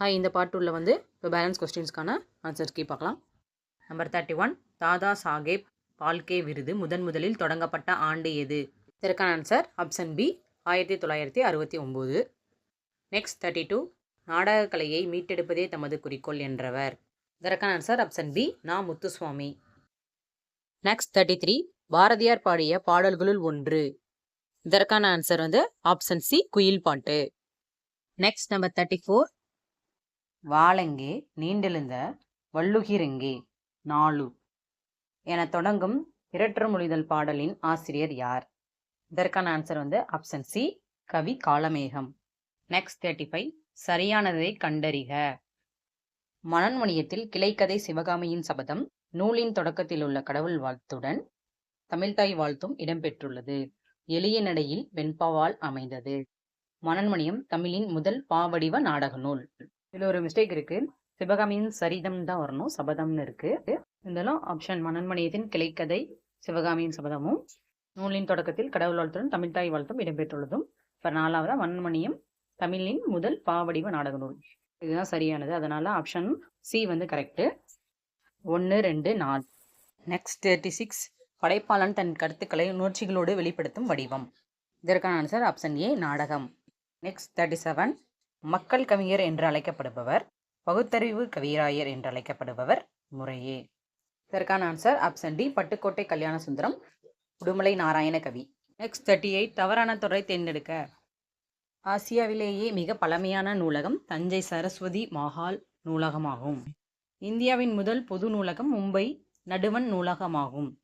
Hi இந்த பாட்டுள்ள வந்து இப்போ பேலன்ஸ் கொஸ்டின்ஸ்க்கான ஆன்சர்ஸ் கீ பார்க்கலாம். Number thirty one Dada Saheb Phalke விருது முதன் முதலில் தொடங்கப்பட்ட ஆண்டு எது? இதற்கான ஆன்சர் ஆப்ஷன் பி ஆயிரத்தி தொள்ளாயிரத்தி அறுபத்தி ஒம்பது. நெக்ஸ்ட் தேர்ட்டி டூ நாடகக்கலையை மீட்டெடுப்பதே தமது குறிக்கோள் என்றவர். இதற்கான answer option B Na. Muthuswamy. Next thirty three Bharathiyar பாடிய பாடல்களுள் ஒன்று. இதற்கான ஆன்சர் வந்து ஆப்ஷன் சி குயில் பாட்டு. நெக்ஸ்ட் நம்பர் தேர்ட்டி ஃபோர் வாழங்கே நீண்டெழுந்த வள்ளுகிரெங்கே? நாலு. என தொடங்கும் இரட்டர் மொழிதல் பாடலின் ஆசிரியர் யார்? இதற்கான ஆன்சர் வந்து option C Kavi Kalamegam. Next thirty five சரியானதை கண்டறிக. மணன்மணியத்தில் கிளைக்கதை சிவகாமியின் சபதம் நூலின் தொடக்கத்தில் உள்ள கடவுள் வாழ்த்துடன் தமிழ்தாய் வாழ்த்தும் இடம்பெற்றுள்ளது. எளிய நடையில் வெண்பாவால் அமைந்தது. மணன்மணியம் தமிழின் முதல் பாவடிவ நாடக நூல். இதில் ஒரு மிஸ்டேக் இருக்குது சிவகாமியின் சரிதம் தான் வரணும் சபதம்னு இருக்குது இருந்தாலும் ஆப்ஷன் மனன்மணியத்தின் கிளைக்கதை சிவகாமியின் சபதமும் நூலின் தொடக்கத்தில் கடவுள் வாழ்த்துடன் தமிழ்தாய் வாழ்த்தும் இடம்பெற்றுள்ளதும் இப்போ நாலாவதாக மனன்மணியம் தமிழின் முதல் பாவடிவ நாடக நூல் இதுதான் சரியானது. அதனால ஆப்ஷன் சி வந்து கரெக்டு ஒன்று ரெண்டு நாலு. நெக்ஸ்ட் தேர்ட்டி சிக்ஸ் படைப்பாளன் தன் கருத்துக்களை உணர்ச்சிகளோடு வெளிப்படுத்தும் வடிவம். இதற்கான ஆன்சர் ஆப்ஷன் ஏ நாடகம். நெக்ஸ்ட் தேர்ட்டி செவன் மக்கள் கவிஞர் என்று அழைக்கப்படுபவர் பகுத்தறிவு கவிராயர் என்று அழைக்கப்படுபவர் முறையே. இதற்கான answer option D Pattukottai Kalyana Sundaram Udumalai Narayana Kavi. Next thirty eight தவறான தொடரை தேர்ந்தெடுக்க. ஆசியாவிலேயே மிக பழமையான நூலகம் தஞ்சை சரஸ்வதி மஹால் நூலகமாகும். இந்தியாவின் முதல் பொது நூலகம் மும்பை நடுவன் நூலகமாகும்.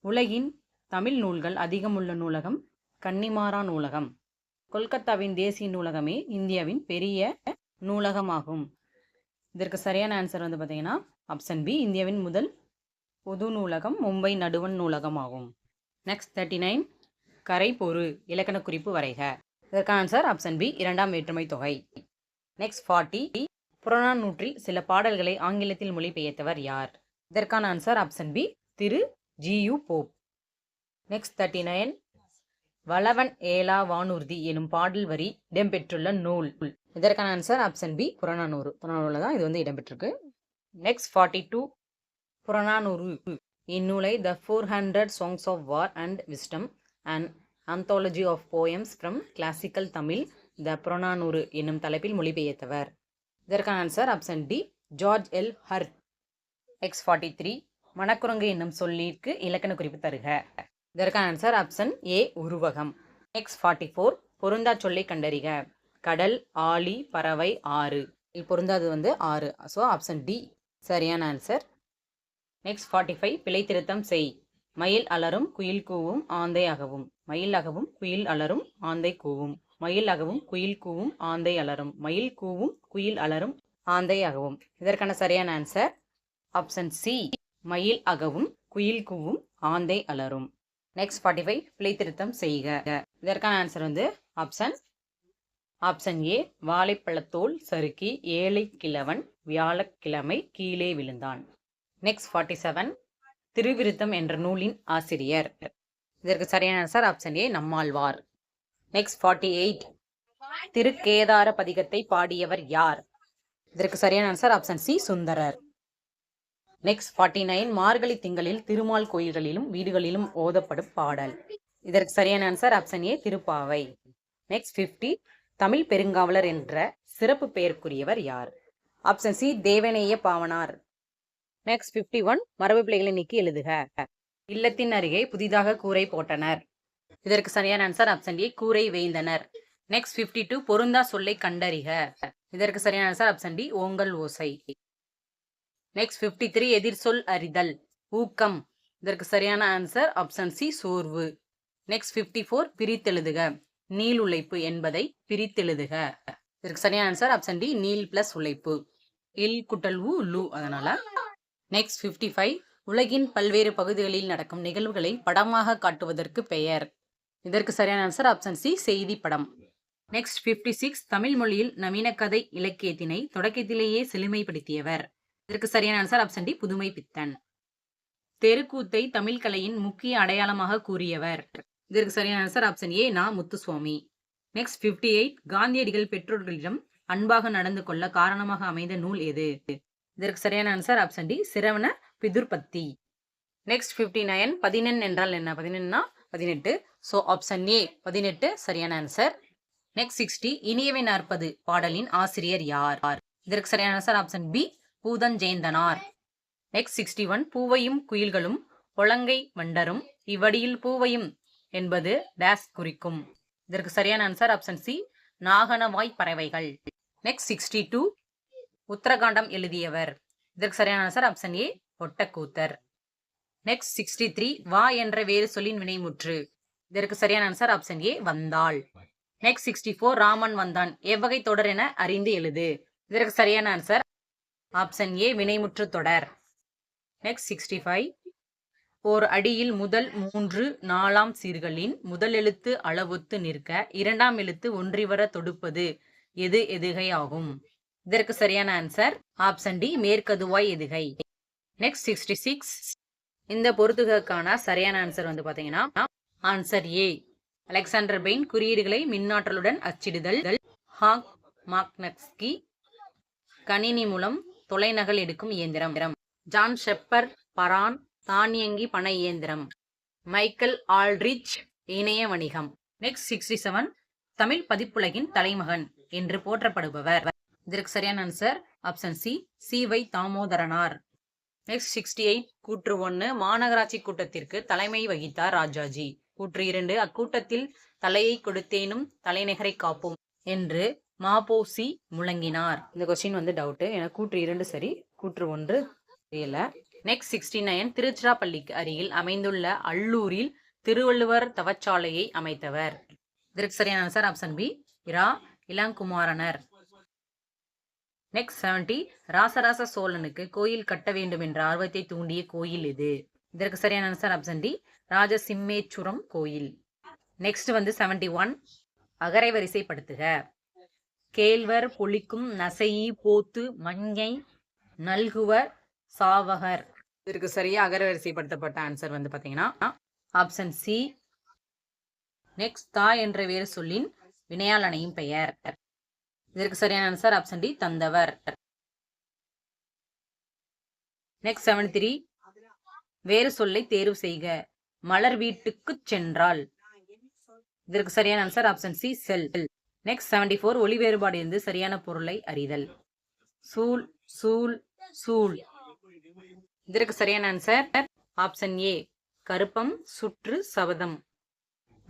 உலகின் தமிழ் நூல்கள் அதிகமுள்ள நூலகம் கன்னிமாரா நூலகம். கொல்கத்தாவின் தேசிய நூலகமே இந்தியாவின் பெரிய நூலகமாகும். இதற்கு சரியான ஆன்சர் வந்து பார்த்தீங்கன்னா ஆப்ஷன் பி இந்தியாவின் முதல் பொது நூலகம் மும்பை நடுவன் நூலகமாகும். நெக்ஸ்ட் தேர்ட்டி நைன் கரை பொறு இலக்கண குறிப்பு வரைக. இதற்கான ஆன்சர் ஆப்ஷன் பி இரண்டாம் வேற்றுமை தொகை. நெக்ஸ்ட் ஃபார்ட்டி புறநானூற்றில் சில பாடல்களை ஆங்கிலத்தில் மொழிபெயர்த்தவர் யார்? இதற்கான answer option B Thiru G U Pope. Next thirty nine Valavan ஏலா வானூர்தி எனும் பாடல் வரி இடம்பெற்றுள்ள நூல். இதற்கான ஆன்சர் ஆப்ஷன் பி புறநானூறு. புறநானூரில் தான் இது வந்து இடம்பெற்றிருக்கு. Next forty two Purananuru. இந்நூலை the four hundred songs of war and wisdom and anthology of poems from classical Tamil the Purananuru என்னும் தலைப்பில் மொழிபெயர்த்தவர். இதற்கான answer option D George L Hart X forty three மணக்குரங்கு என்னும் சொல்லிற்கு இலக்கண குறிப்பு தருக. இதற்கான ஆன்சர் ஆப்ஷன் ஏ உருவகம். நெக்ஸ்ட் ஃபார்ட்டி ஃபோர் பொருந்தா சொல்லை கண்டறிக. கடல் ஆழி பறவை ஆறு. இதில் பொருந்தாது வந்து ஆறு. ஸோ ஆப்ஷன் டி சரியான ஆன்சர் நெக்ஸ்ட் ஃபார்ட்டி ஃபைவ் பிழை திருத்தம் செய். மயில் அலரும் குயில் கூவும் ஆந்தை அகவும். மயில் அகவும் குயில் அலரும் ஆந்தை கூவும். மயில் அகவும் குயில் கூவும் ஆந்தை அலரும். மயில் கூவும் குயில் அலரும் ஆந்தை அகவும். இதற்கான சரியான ஆன்சர் ஆப்ஷன் சி மயில் அகவும் குயில் கூவும் ஆந்தை அலரும். நெக்ஸ்ட் ஃபார்ட்டி ஃபைவ் பிழை திருத்தம் செய்க. இதற்கான ஆன்சர் வந்து ஆப்ஷன் ஆப்ஷன் ஏ வாழைப்பழத்தோல் சறுக்கி ஏழை கிழவன் வியாழக்கிழமை கீழே விழுந்தான். நெக்ஸ்ட் ஃபார்ட்டி செவன் திருவிருத்தம் என்ற நூலின் ஆசிரியர். இதற்கு சரியான answer option A Nammalvar. Next forty eight திருக்கேதார பதிகத்தை பாடியவர் யார்? இதற்கு சரியான answer option C Sundarar. Next forty nine Margazhi திங்களில் Thirumal கோயில்களிலும் வீடுகளிலும் ஓதப்படும் பாடல். இதற்கு சரியான answer option A Thiruppavai. Next fifty Tamil பெருங்காவலர் என்ற சிறப்பு பெயருக்குரியவர் யார்? Option C Devaneya Pavanar. Next fifty one மரபு பிள்ளைகளை நீக்கி எழுதுக. இல்லத்தின் அருகே புதிதாக கூரை போட்டனர். இதற்கு சரியான ஆன்சர் ஆப்ஷன் டி கூரை வேய்ந்தனர். நெக்ஸ்ட் ஃபிஃப்டி டூ பொருந்தா சொல்லை கண்டறிக. இதற்கு சரியான ஆன்சர் ஆப்ஷன் டி ஓங்கல் ஓசை. நெக்ஸ்ட் ஃபிஃப்டி த்ரீ எதிர்சொல் அறிதல். ஊக்கம். இதற்கு சரியான ஆன்சர் ஆப்ஷன் சி சோர்வு. நெக்ஸ்ட் ஃபிஃப்டி ஃபோர் பிரித்தெழுதுக. நீள் உழைப்பு என்பதை பிரித்தெழுதுக. இதற்கு சரியான ஆன்சர் ஆப்ஷன் டி நீல் பிளஸ் உழைப்பு. இல் குட்டல் உ லு அதனால. நெக்ஸ்ட் ஃபிஃப்டி ஃபைவ் உலகின் பல்வேறு பகுதிகளில் நடக்கும் நிகழ்வுகளை படமாக காட்டுவதற்கு பெயர். இதற்கு சரியான ஆன்சர் ஆப்ஷன் சி செய்தி படம். நெக்ஸ்ட் ஃபிஃப்டி சிக்ஸ் தமிழ் மொழியில் நவீன கதை இலக்கியத்தினை தொடக்கத்திலேயே செழுமைப்படுத்தியவர். இதற்கு சரியான ஆன்சர் ஆப்ஷன் டி புதுமை பித்தன். தெருக்கூத்தை தமிழ் கலையின் முக்கிய அடையாளமாக கூறியவர். இதற்கு சரியான ஆன்சர் ஆப்ஷன் ஏ நா. முத்துசுவாமி. நெக்ஸ்ட் ஃபிஃப்டி எயிட் காந்தியடிகள் பெற்றோர்களிடம் அன்பாக நடந்து கொள்ள காரணமாக அமைந்த நூல் எது? இதற்கு சரியான answer option D Sravana Pithurbhakti. Next fifty nine பதினெண் என்றால் என்ன? பதினெண்னா? பதினெட்டு. ஸோ ஆப்ஷன் ஏ பதினெட்டு சரியான ஆன்சர் நெக்ஸ்ட் சிக்ஸ்டி இனியவை நாற்பது பாடலின் ஆசிரியர் யார்? இதற்கு சரியான answer option B Poothan Jeyanthanar next sixty one பூவையும் குயில்களும் ஒழங்கை வண்டரும் இவ்வடியில் பூவையும் என்பது டேஸ் குறிக்கும். இதற்கு சரியான ஆன்சர் ஆப்ஷன் சி நாகனவாய் பறவைகள். நெக்ஸ்ட் சிக்ஸ்டி டூ உத்தரகாண்டம் எழுதியவர். இதற்கு சரியான answer option A Ottakoothar. Next sixty three வா என்ற வேறு சொல்லின் வினைமுற்று. இதற்கு சரியான ஆன்சர் ஆப்ஷன் ஏ வந்தாள். நெக்ஸ்ட் சிக்ஸ்டி ஃபோர் ராமன் வந்தான். எவ்வகை தொடர் என அறிந்து எழுது. இதற்கு சரியான ஆன்சர் ஆப்ஷன் ஏ வினைமுற்று தொடர். நெக்ஸ்ட் சிக்ஸ்டி ஃபைவ் ஓர் அடியில் முதல் மூன்று நாலாம் சீர்களின் முதல் எழுத்து அளவொத்து நிற்க இரண்டாம் எழுத்து ஒன்றிவர தொடுப்பது எது எதுகை ஆகும் இதற்கு சரியான ஆன்சர் ஆப்ஷன் டி மேற்கதுவாய் எதுகை. நெக்ஸ்ட் சிக்ஸ்டி சிக்ஸ் இந்த பொருத்துகளுக்கான சரியான ஆன்சர் வந்து பாத்தீங்கன்னா ஆன்சர் ஏ அலெக்சாண்டர் பெயின் குறியீடுகளை மின்னாற்றலுடன் அச்சிடுதல். ஹாக் மாக்னக்ஸ்கி கணினி மூலம் தொலைநகல் எடுக்கும் இயந்திரம். ஜான் ஷெப்பர் பரான் தானியங்கி பண இயந்திரம். மைக்கேல் ஆல்ட்ரிச் இணைய வணிகம். நெக்ஸ்ட் சிக்ஸ்டி செவன் தமிழ் பதிப்புலகின் தலைமகன் என்று போற்றப்படுபவர். இதற்கு சரியான answer option C C Y Thamotharanar. Next sixty eight கூற்று ஒன்று மாநகராட்சி கூட்டத்திற்கு தலைமை வகித்தார் ராஜாஜி. கூற்று இரண்டு அக்கூட்டத்தில் தலையை கொடுத்தேனும் தலைநகரை காப்போம் என்று மாபோசி முழங்கினார். இந்த கொஸ்டின் வந்து டவுட்டு என கூற்று இரண்டு சரி கூற்று ஒன்று தெரியல. நெக்ஸ்ட் சிக்ஸ்டி நைன் திருச்சிராப்பள்ளிக்கு அருகில் அமைந்துள்ள அல்லூரில் திருவள்ளுவர் தவச்சாலையை அமைத்தவர். இதற்கு சரியான sir option B Ira Ilangumaranar next seventy Rajaraja சோழனுக்கு கோயில் கட்ட வேண்டும் என்ற ஆர்வத்தை தூண்டிய கோயில் இது. இதற்கு சரியான ஆன்சர் ஆப்ஷன் டி ராஜசிம்மேச்சுரம் கோயில். நெக்ஸ்ட் வந்து செவன்டி ஒன் அகரை வரிசைப்படுத்துக கேழ்வர் பொழிக்கும் நசையி போத்து மஞ்சை நல்குவர் சாவகர். இதற்கு சரியா அகரவரிசைப்படுத்தப்பட்ட ஆன்சர் வந்து பாத்தீங்கன்னா ஆப்ஷன் சி நெக்ஸ்ட் தா என்ற வேறு சொல்லின் வினையால் அணையும் பெயர். இதற்கு சரியான ஆன்சர் ஆப்ஷன் டி தந்தவர். நெக்ஸ்ட் செவன் த்ரீ வேறு சொல்லை தேர்வு செய்க. மலர் வீட்டுக்கு சென்றால். இதற்கு சரியான ஆன்சர் ஆப்ஷன் சி செல். நெக்ஸ்ட் செவன்டி ஃபோர் ஒளி வேறுபாடு இருந்து சரியான பொருளை அறிதல். சூல் சூல் சூல் இதற்கு சரியான ஆன்சர் ஆப்ஷன் ஏ கருப்பம் சுற்று சபதம்.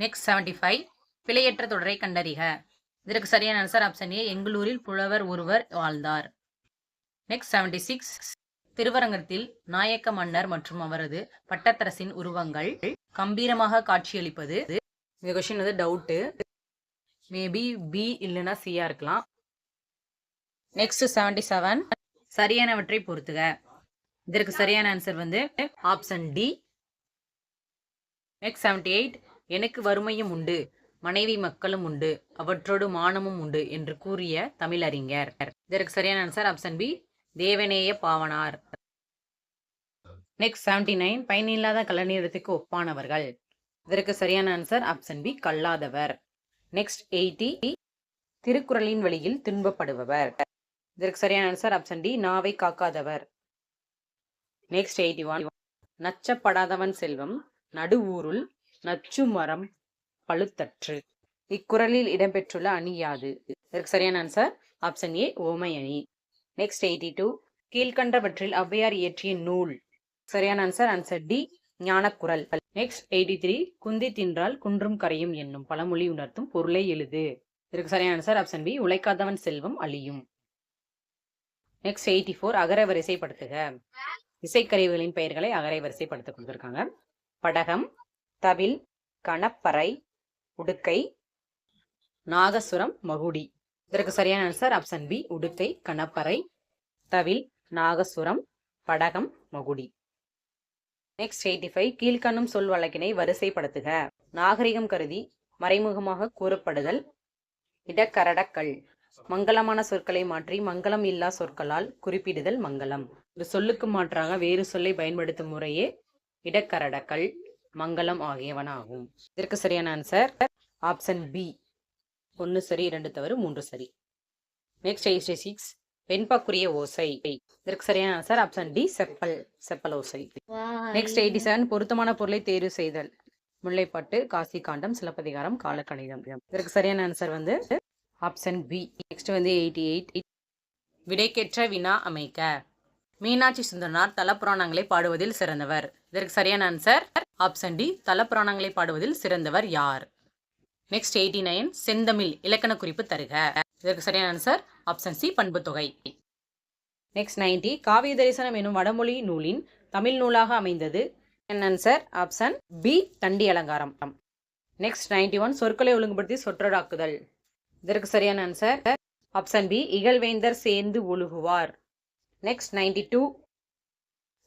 நெக்ஸ்ட் செவன்டி ஃபைவ் பிழையற்ற தொடரை கண்டறிக. இதற்கு சரியான ஆன்சர் ஆப்ஷன் ஏ எங்களூரில் புலவர் ஒருவர் வாழ்ந்தார். நெக்ஸ்ட் செவன்டி சிக்ஸ் திருவரங்கத்தில் நாயக்க மன்னர் மற்றும் அவரது பட்டத்தரசின் உருவங்கள் கம்பீரமாக காட்சியளிப்பது. இந்த கொஸ்டின் வந்து டவுட்டு மேபி பி இல்லைன்னா சியா இருக்கலாம். நெக்ஸ்ட் செவன்டி செவன் சரியானவற்றை பொறுத்துக. இதற்கு சரியான ஆன்சர் வந்து option D next seventy eight எனக்கு வறுமையும் உண்டு மனைவி மக்களும் உண்டு அவற்றோடு மானமும் உண்டு என்று கூறிய தமிழறிஞர் இதற்கு சரியான answer option B Devaneya Pavanar. Next seventy nine பயனில்லாத கலநீரத்துக்கு ஒப்பானவர்கள். இதற்கு சரியான ஆன்சர் ஆப்ஷன் பி கல்லாதவர். நெக்ஸ்ட் எயிட்டி திருக்குறளின் வழியில் துன்பப்படுபவர். இதற்கு சரியான ஆன்சர் ஆப்ஷன் டி நாவை காக்காதவர். நெக்ஸ்ட் எயிட்டி ஒன் நச்சப்படாதவன் செல்வம் நடுவூருள் நச்சு மரம் பழுத்தற்று. இக்குறளில் இடம்பெற்றுள்ள அணி யாது? இதற்கு சரியான ஆன்சர் ஆப்ஷன் ஏ ஓமை அணி. நெக்ஸ்ட் எயிட்டி டூ கீழ்கண்டவற்றில் ஔவையார் இயற்றிய நூல். சரியான answer answer D Gnanakural next eighty three குந்தி தின்றால் குன்றும் கரையும் என்னும் பழமொழி உணர்த்தும் பொருளை எழுது. இதற்கு சரியான ஆன்சர் ஆப்ஷன் பி உழைக்காதவன் செல்வம் அழியும். நெக்ஸ்ட் எயிட்டி ஃபோர் அகர வரிசைப்படுத்துக. இசைக்கருவிகளின் பெயர்களை அகரை வரிசைப்படுத்த கொடுத்துருக்காங்க படகம் தவில் கணப்பறை உடுக்கை நாகசுரம் மகுடி. இதற்கு சரியான ஆன்சர் ஆப்ஷன் பி உடுக்கை கணப்பறை தவில் நாகசுரம் படகம் மகுடி. நெக்ஸ்ட் எயிட்டி ஃபைவ் கீழ்கண்ணும் சொல் வழக்கினை வரிசைப்படுத்துக. நாகரிகம் கருதி மறைமுகமாக கூறப்படுதல். இடக்கரடக்கல். மங்களமான சொற்களை மாற்றி மங்களம் இல்லா சொற்களால் குறிப்பிடுதல் மங்களம். ஒரு சொல்லுக்கு மாற்றாக வேறு சொல்லை பயன்படுத்தும் முறையே இடக்கரடக்கல் மங்களம் ஆகியவனாகும். இதற்கு சரியான ஆன்சர் ஆப்ஷன் பி ஒன்று சரி இரண்டு தவறு மூன்று சரி. நெக்ஸ்ட் எயிட்டி சிக்ஸ் வெண்பாக்குரிய ஓசை. இதற்கு சரியான ஆன்சர் ஆப்ஷன் டி செப்பல். செப்பல் ஓசை. நெக்ஸ்ட் எயிட்டி செவன் பொருத்தமான பொருளை தேர்வு செய்தல். முல்லைப்பாட்டு காசி காண்டம் சிலப்பதிகாரம் காலக்கணிதம். இதற்கு சரியான ஆன்சர் வந்து ஆப்ஷன் பி நெக்ஸ்ட் வந்து எயிட்டி எயிட் விடைக்கேற்ற வினா அமைக்க. மீனாட்சி சுந்தரனார் தலப்புராணங்களை பாடுவதில் சிறந்தவர். இதற்கு சரியான ஆன்சர் ஆப்ஷன் டி தலப்புராணங்களை பாடுவதில் சிறந்தவர் யார்? நெக்ஸ்ட் எயிட்டி நைன் செந்தமிழ் இலக்கண குறிப்பு தருக. இதற்கு சரியான ஆன்சர் ஆப்ஷன் சி பண்புத்தொகை. நெக்ஸ்ட் நைன்டி காவிய தரிசனம் எனும் வடமொழி நூலின் தமிழ் நூலாக அமைந்தது. என் answer option B Dandi Alankaram. Next ninety one சொற்களை ஒழுங்குபடுத்தி சொற்றொடாக்குதல். இதற்கு சரியான ஆன்சர் ஆப்ஷன் பி இகழ்வேந்தர் சேர்ந்து ஒழுகுவார். நெக்ஸ்ட் நைன்டி டூ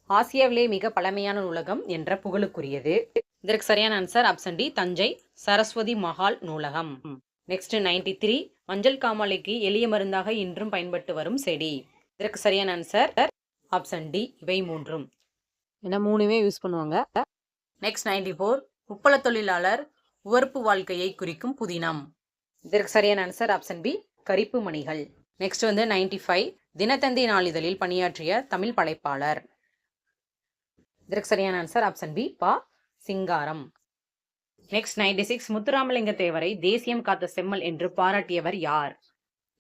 ஆசியாவிலே மிக பழமையான நூலகம் என்ற புகழுக்குரியது. இதற்கு சரியான answer option D Thanjai Saraswathi Mahal நூலகம். நெக்ஸ்ட் நைன்டி த்ரீ மஞ்சள் காமாலைக்கு எளிய மருந்தாக இன்றும் பயன்பட்டு வரும் செடி. இதற்கு சரியான ஆன்சர் ஆப்ஷன் டி இவை மூன்றும். ஏன்னா மூணுமே யூஸ் பண்ணுவாங்க. நெக்ஸ்ட் நைன்டி ஃபோர் உப்பள தொழிலாளர் உவர்ப்பு வாழ்க்கையை குறிக்கும் புதினம். இதற்கு சரியான ஆன்சர் ஆப்ஷன் பி கரிப்பு மணிகள். நெக்ஸ்ட் வந்து நைன்டி ஃபைவ் தினத்தந்தி நாளிதழில் பணியாற்றிய தமிழ் படைப்பாளர். இதற்கு சரியான answer option B Pa Singaram. Next ninety six Muthuramalinga தேவரை தேசியம் காத்த செம்மல் என்று பாராட்டியவர் யார்?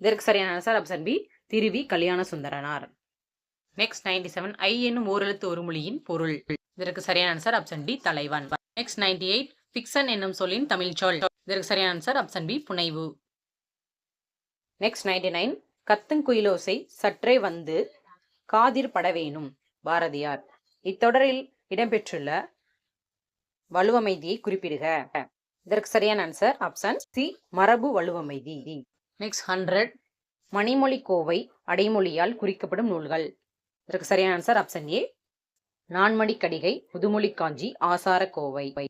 இதற்கு சரியான answer option B Thiru Vi Kalyana Sundaranar. Next ninety seven ஐ என்னும் ஓரெழுத்து ஒரு மொழியின் பொருள். இதற்கு சரியான ஆன்சர் ஆப்ஷன் டி தலைவன். நெக்ஸ்ட் நைன்டி எயிட் பிக்சன் என்னும் சொல்லின் தமிழ் சொல். இதற்கு சரியான ஆன்சர் ஆப்ஷன் பி புனைவு. நெக்ஸ்ட் நைன்டி நைன் கத்துங்குயிலோசை சற்றே வந்து காதிர் பட வேணும் பாரதியார். இத்தொடரில் இடம்பெற்றுள்ள வலுவமைதியை குறிப்பிடுக. இதற்கு சரியான ஆன்சர் ஆப்ஷன் சி மரபு வலுவமைதி. நெக்ஸ்ட் ஹண்ட்ரட் மணிமொழி கோவை அடைமொழியால் குறிக்கப்படும் நூல்கள். இதற்கு சரியான ஆன்சர் ஆப்ஷன் ஏ நான்மணி கடிகை முதுமொழி காஞ்சி ஆசார கோவை.